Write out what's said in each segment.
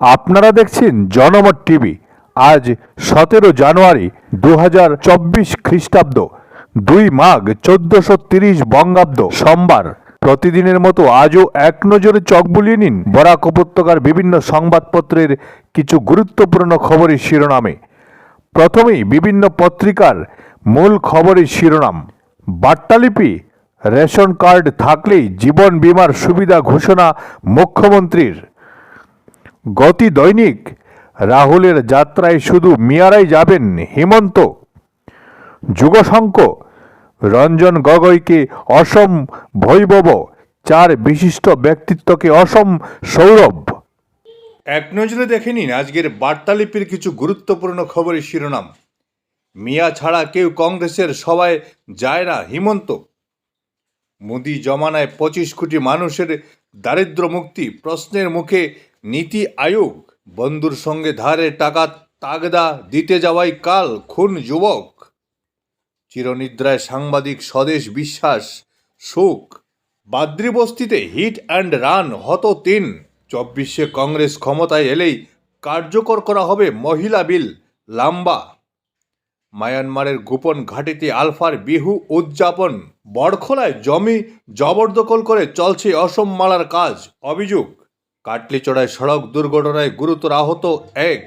আপনারা দেখছেন জনমত টিভি। আজ সতেরো জানুয়ারি দু হাজার চব্বিশ খ্রিস্টাব্দ, দুই মাঘ চোদ্দশো তিরিশ বঙ্গাব্দ সোমবার। প্রতিদিনের মতো আজও এক নজরে চক বুলিয়ে নিন বরাক উপত্যকার বিভিন্ন সংবাদপত্রের কিছু গুরুত্বপূর্ণ খবরের শিরোনামে। প্রথমেই বিভিন্ন পত্রিকার মূল খবরের শিরোনাম। বার্তালিপি, রেশন কার্ড থাকলেই জীবন বীমার সুবিধা ঘোষণা মুখ্যমন্ত্রীর। গতি দৈনিক। রাহুলের যাত্রায় শুধু মিয়ারাই যাবেন হেমন্ত। যুগশঙ্ক, রঞ্জন গগৈকে অসম ভৈবব চার বিশিষ্ট ব্যক্তিত্বকে অসম সৌরভ। এক নজরে দেখে নিন আজকের বার্তালিপির কিছু গুরুত্বপূর্ণ খবরের শিরোনাম। মিয়া ছাড়া কেউ কংগ্রেসের সভায় যায় না হিমন্ত। মোদি জমানায় পঁচিশ কোটি মানুষের দারিদ্র মুক্তি প্রশ্নের মুখে নীতি আয়োগ, বন্ধুর সঙ্গে ধারে টাকা তাগদা দিতে যাওয়াই কাল খুন যুবক। চিরনিদ্রায় সাংবাদিক স্বদেশ বিশ্বাস, শোক। বাদ্রিবস্তিতে হিট অ্যান্ড রান হত তিন। চব্বিশে কংগ্রেস ক্ষমতায় এলেই কার্যকর করা হবে মহিলা বিল, লাম্বা। মায়ানমারের গোপন ঘাটিতে আলফার বিহু উদযাপন। বড়খোলায় জমি জবরদখল করে চলছে অসম মালার কাজ, অভিযোগ। কাটলিচড়ায় সড়ক দুর্ঘটনায় গুরুতর আহত এক।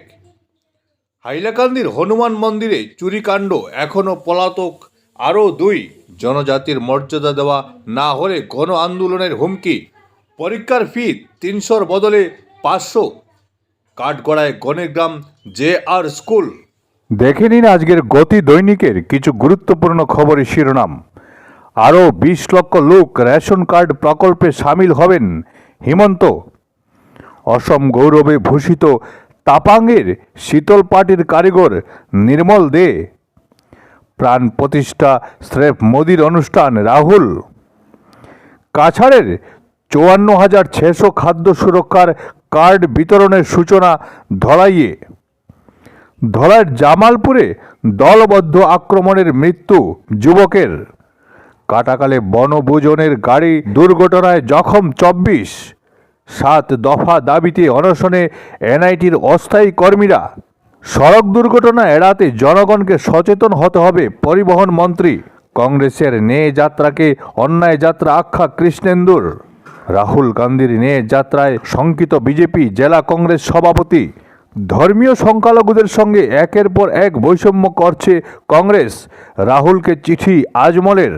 হাইলাকান্দির হনুমান মন্দিরে চুরিকাণ্ড, এখনও পলাতক আরও দুই। জনজাতির মর্যাদা দেওয়া না হলে গণ আন্দোলনের হুমকি। পরীক্ষার ফি তিনশোর বদলে পাঁচশো। কাঠগড়ায় গণেগ্রাম জে আর স্কুল। দেখে নিন আজকের গতি দৈনিকের কিছু গুরুত্বপূর্ণ খবরের শিরোনাম। আরও বিশ লক্ষ লোক রেশন কার্ড প্রকল্পে সামিল হবেন হিমন্ত। অসম গৌরবে ভূষিত তাপাঙ্গের শীতল পাটির কারিগর নির্মল দে। প্রাণ প্রতিষ্ঠা স্রেফ মোদির অনুষ্ঠান, রাহুল। কাছাড়ের চুয়ান্ন হাজার ছশো খাদ্য সুরক্ষার কার্ড বিতরণের সূচনা ধরাইয়ে ধরার জামালপুরে দলবদ্ধ আক্রমণের মৃত্যু যুবকের। কাটাকালে বনভোজনের গাড়ি দুর্ঘটনায় জখম চব্বিশ। সাত দফা দাবিতে অনশনে এনআইটির অস্থায়ী কর্মীরা। সড়ক দুর্ঘটনা এড়াতে জনগণকে সচেতন হতে হবে, পরিবহন মন্ত্রী। কংগ্রেসের নে যাত্রাকে অন্যায় যাত্রা আখ্যা কৃষ্ণেন্দুর। রাহুল গান্ধীর নে যাত্রায় শঙ্কিত বিজেপি জেলা কংগ্রেস সভাপতি। ধর্মীয় সংখ্যালঘুদের সঙ্গে একের পর এক বৈষম্য করছে কংগ্রেস। রাহুলকে চিঠি আজমলের।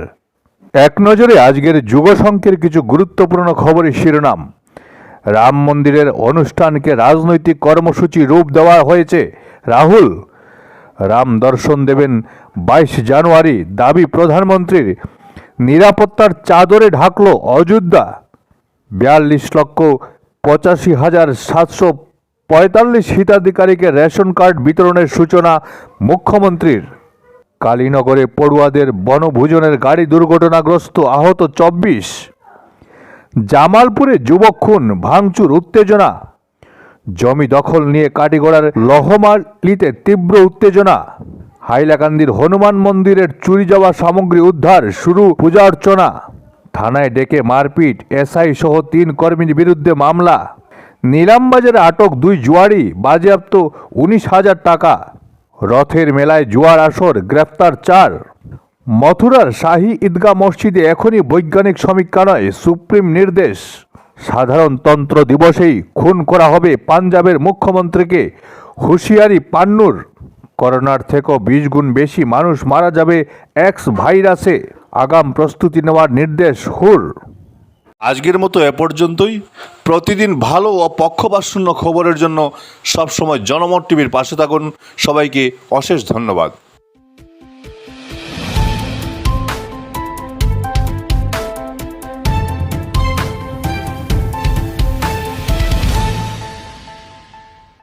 এক নজরে আজকের যুগসংখ্যের কিছু গুরুত্বপূর্ণ খবরের শিরোনাম। রাম মন্দিরের অনুষ্ঠানকে রাজনৈতিক কর্মসূচি রূপ দেওয়া হয়েছে। রাহুল, রাম দর্শন দেবেন বাইশ জানুয়ারি, দাবি প্রধানমন্ত্রীর। নিরাপত্তার চাদরে ঢাকল অযোধ্যা। বিয়াল্লিশ লক্ষ পঁচাশি হাজার সাতশো পঁয়তাল্লিশ হিতাধিকারীকে রেশন কার্ড বিতরণের সূচনা মুখ্যমন্ত্রীর। কালীনগরে পড়ুয়াদের বনভোজনের গাড়ি দুর্ঘটনাগ্রস্ত আহত চব্বিশ। জামালপুরে যুবক খুন, ভাঙচুর, উত্তেজনা। জমি দখল নিয়ে কাটিগড়ার লহমালিতে তীব্র উত্তেজনা। হাইলাকান্দির হনুমান মন্দিরের চুরি যাওয়া সামগ্রী উদ্ধার শুরু পূজা অর্চনা। থানায় ডেকে মারপিট, এসআই সহ তিন কর্মীর বিরুদ্ধে মামলা। নিলামবাজারে আটক দুই জুয়ারি বাজেয়াপ্ত উনিশ হাজার টাকা। রথের মেলায় জুয়ার আসর গ্রেফতার চার। মথুরার শাহী ঈদগাহ মসজিদে এখনই বৈজ্ঞানিক সমীক্ষা নয়, সুপ্রিম নির্দেশ। সাধারণতন্ত্র দিবসেই খুন করা হবে পাঞ্জাবের মুখ্যমন্ত্রীকে। হুঁশিয়ারি পান্নুর। করোনার থেকেও বিশ গুণ বেশি মানুষ মারা যাবে এক্স ভাইরাসে। আগাম প্রস্তুতি নেওয়ার নির্দেশ হুর। আজকের মতো এ পর্যন্তই। প্রতিদিন ভালো ও পক্ষপাতশূন্য খবরের জন্য সবসময় জনমত টিভির পাশে থাকুন। সবাইকে অশেষ ধন্যবাদ।